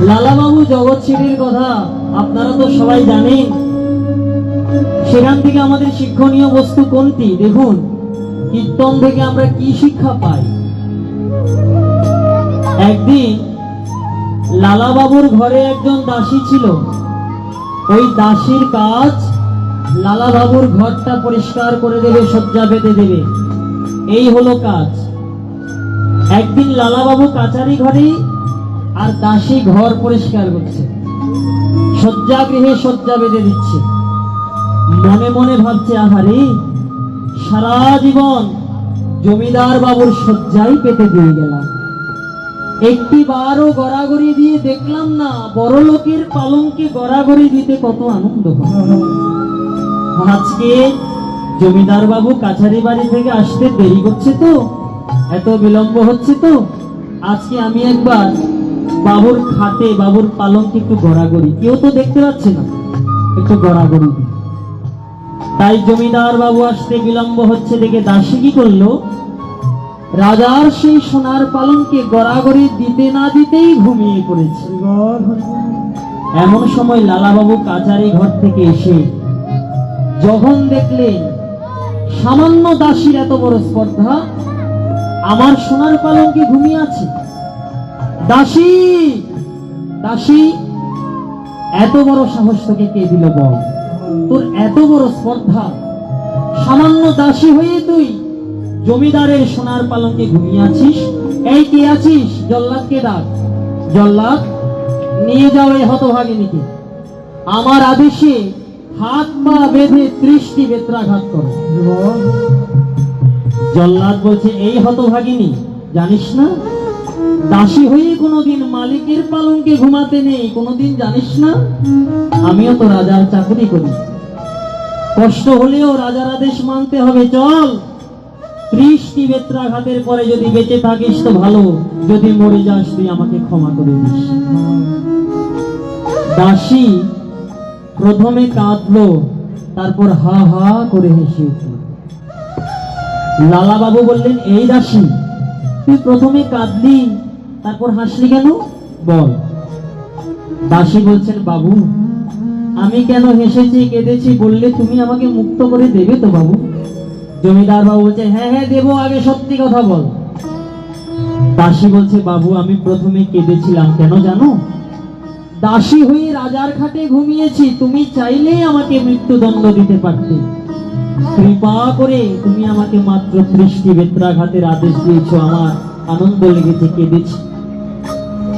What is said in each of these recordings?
লালাবাবু জগৎ সিটির কথা আপনারা তো সবাই জানেন। সেখান থেকে আমাদের শিক্ষণীয় বস্তু কোনটি? দেখুন, কীর্তন থেকে আমরা কি শিক্ষা পাই? একদিন লালাবাবুর ঘরে একজন দাসী ছিল। ওই দাসীর কাজ লালাবাবুর ঘরটা পরিষ্কার করে দেবে সজ্জা বেঁধে দেবে। এই হলো কাজ। একদিন লালাবাবু কাচারি ঘরে আর দাসী ঘর পরিষ্কার করছে। শয্যাগৃহে শয্যা বেঁধে দিচ্ছে। মনে মনে ভাবছে, আহারে, সারা জীবন জমিদার বাবুর শয্যাই পেতে দিয়ে গেলাম। একটি বারও গড়াগড়ি দিয়ে দেখলাম না, বড় লোকের পালঙ্কে গড়াগড়ি দিতে কত আনন্দ আজকে জমিদার বাবু কাছারি বাড়ি থেকে আসতে দেরি করছে তো, এত বিলম্ব হচ্ছে তো, আজকে আমি একবার বাবুর খাটে, বাবুর পালঙ্কে একটু গড়াগড়ি। কেউ তো দেখতে পাচ্ছে না, একটু গড়াগড়ি। তাই জমিদার বাবু আসতে বিলম্ব হচ্ছে দেখে দাসী কি করল? রাজার সেই সোনার পালনকে গড়াগড়ি দিতে না দিতেই ঘুমিয়ে পড়েছে। এমন সময় লালাবাবু কাচারি ঘর থেকে এসে যখন দেখলেন, সামান্য দাসীর এত বড় স্পর্ধা, আমার সোনার পালঙ্কে ঘুমিয়ে আছে। দাসী দাসী এত বড় সাহস তোকে কে দিল বল? তোর এত বড় স্পর্ধা। সামান্য দাসী হয়ে তুই জমিদারের সোনার পালঙ্কে ঘুমিয়ে আছিস। এই কে আছিস? জল্লাদকে ডাক? জল্লাদ নিয়ে যাও এই হতভাগিনীকে। আমার আদেশে হাত পা বেঁধে ত্রিশটি বেত্রাঘাত করো। জল্লাদ বলছে এই হতভাগিনী জানিস না দাসী হয়ে কোনোদিন মালিকের পালঙ্কে ঘুমাতে নেই, কোনোদিন জানিস না? আমিও তো রাজার চাকরি করি। কষ্ট হলেও রাজার আদেশ মানতে হবে, চল। ত্রিশটি বেত্রাঘাতের পরে যদি বেঁচে থাকিস তো ভালো, যদি মরে যাস তুই আমাকে ক্ষমা করে দিস। দাসী প্রথমে কাঁদলো, তারপর হা হা করে হেসে উঠল। লালা বাবু বললেন, এই দাসী তুই প্রথমে কাঁদলি, তারপর হাসলি কেন? বল। দাসী বলছেন, বাবু, আমি কেন হেসেছি, কেঁদেছি বললে তুমি আমাকে মুক্ত করে দেবে তো, বাবু? জমিদার বাবু বলছে হ্যাঁ হ্যাঁ দেবো, আগে সত্যি কথা বল। দাসী বলছে, বাবু, আমি প্রথমে কেঁদেছিলাম, কেন জানো? দাসী হয়ে রাজার খাটে ঘুমিয়েছি, তুমি চাইলেই আমাকে মৃত্যুদণ্ড দিতে পারতে। কৃপা করে তুমি আমাকে মাত্র ত্রিশটি বেত্রাঘাতের আদেশ দিয়েছ, আমার আনন্দ লেগেছে, কেঁদেছি।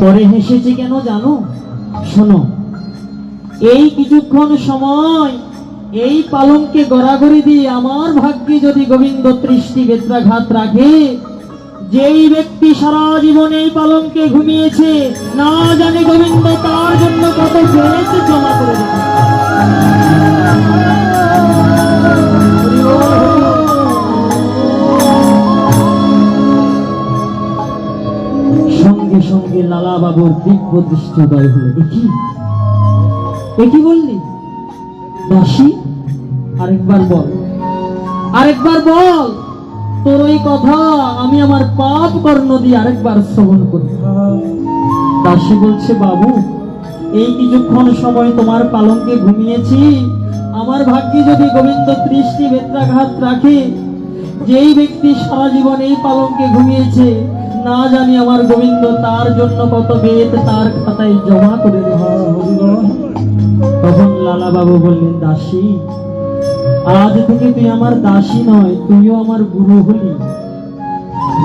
পরে হেসেছি কেন জানো? শোনো, এই কিছুক্ষণ সময়, এই পালনকে গড়াগড়ি দিয়ে আমার ভাগ্যে যদি গোবিন্দ তৃষ্টি বেত্রাঘাত রাখে, যেই ব্যক্তি সারা জীবন এই পালনকে ঘুমিয়েছে, না জানে গোবিন্দ তার জন্য কত জমা করে দেবে লালা বাবুর দিব্য দৃষ্টিদয় হলো। দেখি। দেখি বললি? দাসী, আরেকবার বল। আরেকবার বল। তোর ওই কথা আমি আমার পাপ কর্ণ দিয়ে আরেকবার শ্রবণ করি। দাসী বলছে, বাবু, এই কিছুক্ষণ সময় তোমার পালঙ্কে ঘুমিয়েছি। আমার ভাগ্যে যদি গোবিন্দ ত্রিশটি বেত্রাঘাত রাখে, যেই ব্যক্তি সারা জীবন এই পালঙ্কে ঘুমিয়েছে না জানি আমার গোবিন্দ তার জন্য কত বেদ, তার খাতায় জমা করে দেবে তখন লালা বাবু বললেন, দাসী, আজ থেকে তুই আমার দাসী নয়, তুইও আমার গুরু হলি।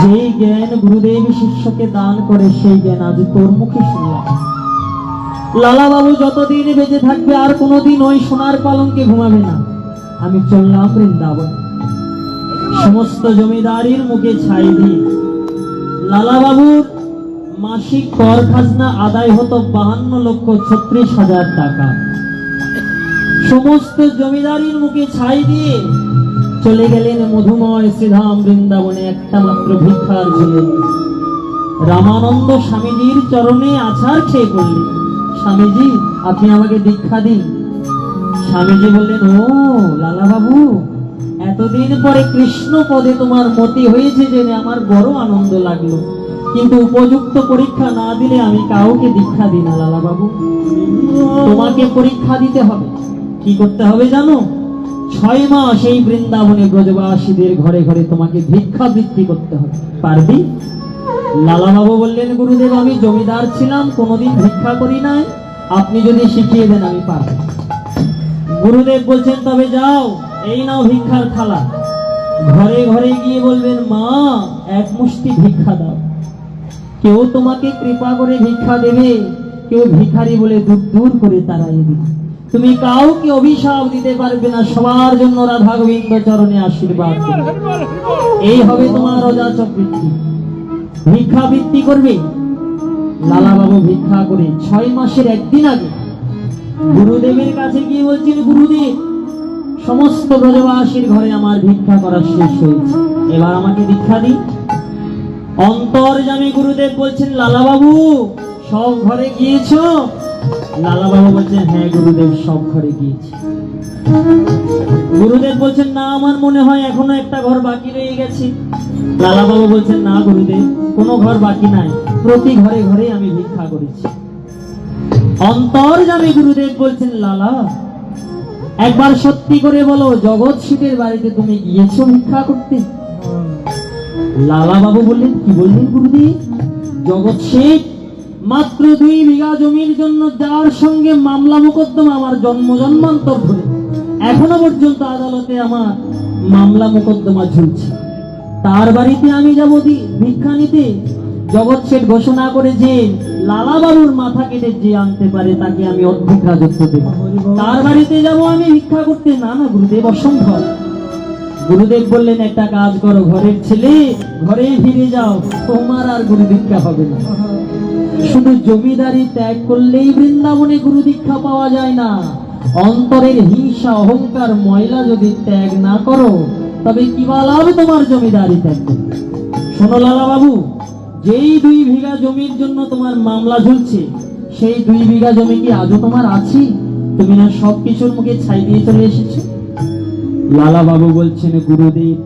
যে জ্ঞান গুরুদেব শিষ্যকে দান করে, সেই জ্ঞান আজ তোর মুখে শুনলাম। লালা বাবু যতদিন বেঁচে থাকবে, আর কোনোদিন ওই সোনার পালঙ্কে ঘুমাবে না। আমি চললাম বৃন্দাবন। সমস্ত জমিদারির মুখে ছাই দিয়ে লালা বাবুর মাসিক কর খাজনা আদায় হতো বাহান্ন লক্ষ ছত্রিশ হাজার টাকা। সমস্ত জমিদারির মুখে ছাই দিয়ে চলে গেলেন মধুময় শ্রীধাম বৃন্দাবনে একটা মাত্র ভিক্ষার ছিলেন রামানন্দ স্বামীজির চরণে আছাড় খেয়ে পড়লেন। স্বামীজি, আপনি আমাকে দীক্ষা দিন। স্বামীজি বললেন, ও লালা বাবু এতদিন পরে কৃষ্ণ পদে তোমার মতি হয়েছে জেনে আমার বড় আনন্দ লাগল। কিন্তু উপযুক্ত পরীক্ষা না দিলে আমি কাউকে দীক্ষা দিই না লালা বাবু তোমাকে পরীক্ষা দিতে হবে। কি করতে হবে জানো? ছয় মাস এই বৃন্দাবনে ব্রজবাসীদের ঘরে ঘরে তোমাকে ভিক্ষা বৃত্তি করতে হবে। পারবি? লালা বাবু বললেন, গুরুদেব, আমি জমিদার ছিলাম, কোনোদিন ভিক্ষা করি নাই। আপনি যদি শিখিয়ে দেন, আমি পারব। গুরুদেব বলছেন, তবে যাও। এই নাও ভিক্ষার থালা ঘরে ঘরে গিয়ে বলবেন, মা, এক মুষ্টি ভিক্ষা দাও। কেউ তোমাকে কৃপা করে ভিক্ষা দেবে, কেউ ভিখারি বলে দূর দূর করে তাড়াই দিবে। তুমি কাউকে অভিশাপ দিতে পারবে না, সবার জন্য রাধা গোবিন্দ চরণে আশীর্বাদ। এই হবে তোমার অযাচক বৃত্তি ভিক্ষা বৃত্তি করবে। লালা বাবু ভিক্ষা করে ছয় মাসের একদিন আগে গুরুদেবের কাছে গিয়ে বলছেন, গুরুদেব সমস্ত ব্রজবাসীর ঘরে আমার ভিক্ষা করা শেষ হয়েছে। এবার আমাকে দীক্ষা দিন। অন্তর্জামী গুরুদেব বলছেন লালা বাবু সব ঘরে গিয়েছো? লালা বাবু বলছেন হ্যাঁ গুরুদেব, সব ঘরে গিয়েছি। গুরুদেব বলছেন, না, আমার মনে হয় এখনও একটা ঘর বাকি রয়ে গেছে। লালা বাবু বলছেন, না গুরুদেব, কোনো ঘর বাকি নাই। প্রতি ঘরে ঘরে আমি ভিক্ষা করেছি। অন্তর্জামী গুরুদেব বলছেন, লালা একবার সত্যি করে বলো, জগৎ শীতের বাড়িতে তুমি গিয়েছো ভিক্ষা করতে? লালা বাবু বললেন, কি বললেন গুরুদেব জগৎ শেখ মাত্র দুই বিঘা জমির জন্য যার সঙ্গে মামলা মোকদ্দমা আমার জন্ম জন্মান্তর ধরে। এখনও পর্যন্ত আদালতে আমার মামলা মোকদ্দমা ঝুলছে। তার বাড়িতে আমি যাব ভিক্ষা নিতে। জগৎ শেঠ ঘোষণা করে যে লালা বাবুর মাথা কেটে যে আনতে পারে তাকে আমি অর্ধেক রাজত্ব দেব। তার বাড়িতে যাব আমি ভিক্ষা করতে। না না, গুরুদেব অসম্ভব। গুরুদেব বললেন, একটা কাজ করো, ঘরের ছেলে, ঘরে ফিরে যাও। তোমার আর গুরু দীক্ষা হবে না। শুধু জমিদারি ত্যাগ করলেই বৃন্দাবনে গুরু দীক্ষা পাওয়া যায় না। অন্তরের হিংসা, অহংকার, ময়লা যদি ত্যাগ না করো, তবে কি বা লাভ তোমার জমিদারি ত্যাগ শোনো লালা বাবু যেই দুই বিঘা জমির জন্য তোমার মামলা ঝুলছে, সেই দুই বিঘা জমি কি আজও তোমার আছে? তুমি না সব কিছুর মুখে ছাই দিয়ে চলে এসেছ? লালা বাবু বলছেন, গুরুদেব,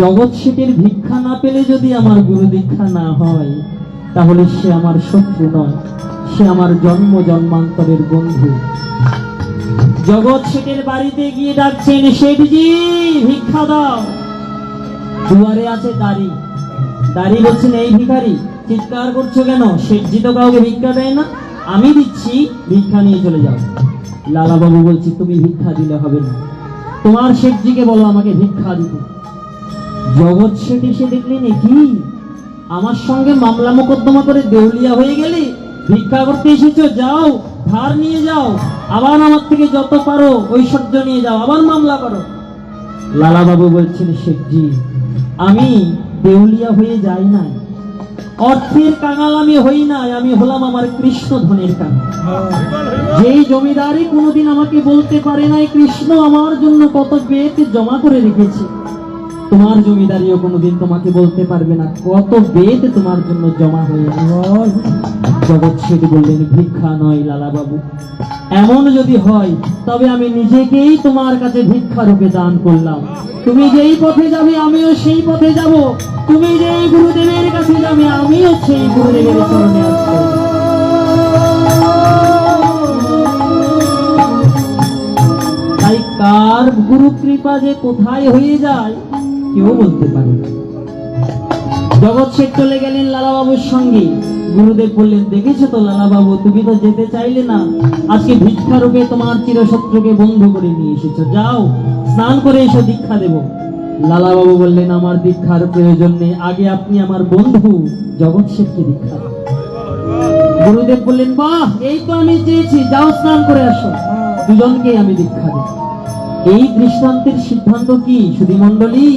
জগৎ শেঠের ভিক্ষা না পেলে যদি আমার গুরু দীক্ষা না হয়, তাহলে সে আমার শত্রু নয়, সে আমার জন্ম জন্মান্তরের বন্ধু। জগৎ শেঠের বাড়িতে গিয়ে ডাকছেন শেঠজি ভিক্ষা দাও। দুয়ারে আছে দাড়ি। দাড়ি বলছেন, এই ভিখারি, চিৎকার করছ কেন? শেঠজি তো কাউকে ভিক্ষা দেয় না। আমি দিচ্ছি, ভিক্ষা নিয়ে চলে যাও। লালা বাবু বলছি, তুমি ভিক্ষা দিলে হবে না। তোমার শেঠজিকে বলো, আমাকে ভিক্ষা দিতে। জগৎ শেঠ এসে দেখলেন কি? আমার সঙ্গে মামলা মোকদ্দমা করে দেউলিয়া হয়ে গেলে ভিক্ষা করতে এসেছ, যাও, ধার নিয়ে যাও। আবার আমার থেকে যত পারো ঐশ্বর্য নিয়ে যাও, আবার মামলা করো। লালা বাবু বলছেন শেঠজি আমি দেউলিয়া হয়ে যায় নাই। অর্থের কাঙাল আমি হই নাই, আমি হলাম আমার কৃষ্ণ ধনের কাঙাল। যেই জমিদারি কোনোদিন আমাকে বলতে পারে নাই, কৃষ্ণ, আমার জন্য কত বেত জমা করে রেখেছে। তোমার জমিদারিও কোনোদিন তোমাকে বলতে পারবে না, কত বেদ তোমার জন্য জমা হয়ে আছে। বললেন, ভিক্ষা নয় লালা বাবু এমন যদি হয়, তবে আমি নিজেকেই তোমার কাছে ভিক্ষা রূপে দান করলাম। তুমি যেই পথে যাবে, আমিও সেই পথে যাব। তুমি যেই গুরুদেবের কাছে যাবে, আমিও সেই গুরুদেবের চরণে আসব। তাই কার গুরু কৃপা যে কোথায় হয়ে যায়, কেউ বলতে পারে জগৎ শেঠ চলে গেলেন লালাবাবুর সঙ্গে। গুরুদেব বললেন, দেখেছ তো লালাবাবু, তুমি তো যেতে চাইলে না। আজকে ভিক্ষা রূপে তোমার চিরশত্রুকে বন্ধু করে নিয়ে এসেছ। যাও, স্নান করে এসো, দীক্ষা দেব। লালাবাবু বললেন, আমার দীক্ষার প্রয়োজন নেই। আগে আপনি আমার বন্ধু জগৎ শেঠকে দীক্ষা গুরুদেব বললেন, বাহ, এই তো আমি চেয়েছি। যাও, স্নান করে আসো। দুজনকে আমি দীক্ষা দেব। এই দৃষ্টান্তের সিদ্ধান্ত কি, সুধীমণ্ডলী?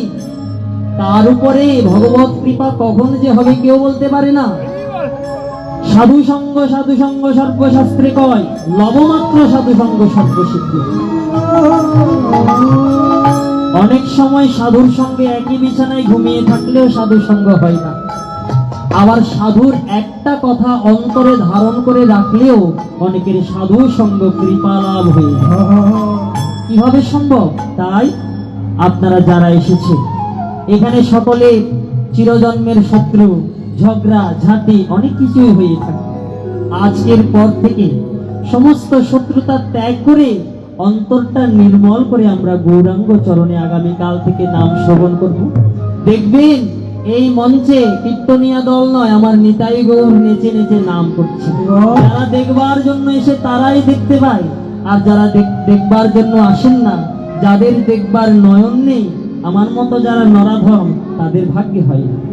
তার উপরে ভগবত কৃপা কখন যে হবে কেউ বলতে পারে না। সাধু সঙ্গ সাধু সঙ্গ সর্বশাস্ত্রে কয়, লবমাত্র সাধু সঙ্গ সর্বসিদ্ধ। অনেক সময় সাধুর সঙ্গে একই বিছানায় ঘুমিয়ে থাকলেও সাধু সঙ্গ হয় না। আবার সাধুর একটা কথা অন্তরে ধারণ করে রাখলেও অনেকের সাধু সঙ্গ কৃপা লাভ হয়ে কীভাবে সম্ভব? তাই আপনারা যারা এসেছে, এখানে সকলে চিরজন্মের শত্রু। ঝগড়া, ঝাঁটি অনেক কিছুই হয়ে থাকে। আজকের পর থেকে সমস্ত শত্রুতা ত্যাগ করে অন্তরটা নির্মল করে আমরা গৌরাঙ্গ চরণে আগামীকাল থেকে নাম শ্রবণ করব। দেখবেন এই মঞ্চে কীর্তনিয়া দল নয়, আমার নিতাই গৌর নেচে নেচে নাম করছে। যারা দেখবার জন্য এসে তারাই দেখতে পায়, আর যারা দেখ- দেখবার জন্য আসেন না, যাদের দেখবার নয়ন নেই, আমার মতো যারা নরাধম, তাদের ভাগ্যে হয় না।